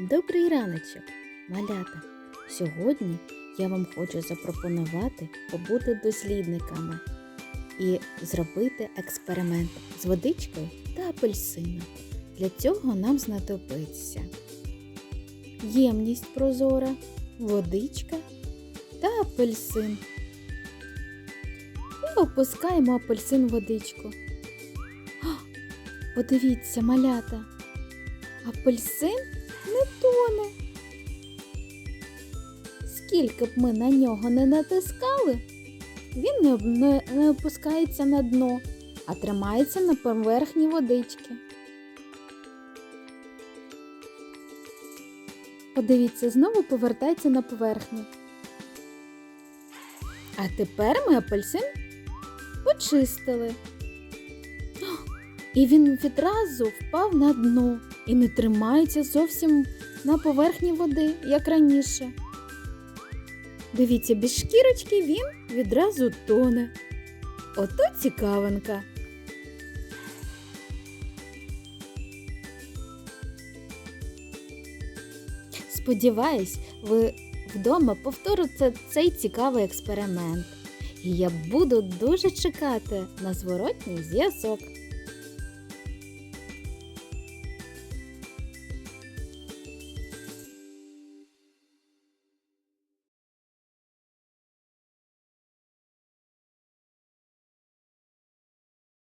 Добрий раночок, малята! Сьогодні я вам хочу запропонувати побути дослідниками і зробити експеримент з водичкою та апельсином. Для цього нам знадобиться ємність прозора, водичка та апельсин. І опускаємо апельсин в водичку. А, Подивіться, малята, апельсин не тоне. Скільки б ми на нього не натискали, він не, не, опускається на дно, а тримається на поверхні водички. Подивіться, знову повертається на поверхню. А тепер ми апельсин почистили. І він відразу впав на дно і не тримається зовсім на поверхні води, як раніше. Дивіться, без шкірочки він відразу тоне. Ото цікавинка. Сподіваюсь, ви вдома повторите цей цікавий експеримент. І я буду дуже чекати на зворотній зв'язок.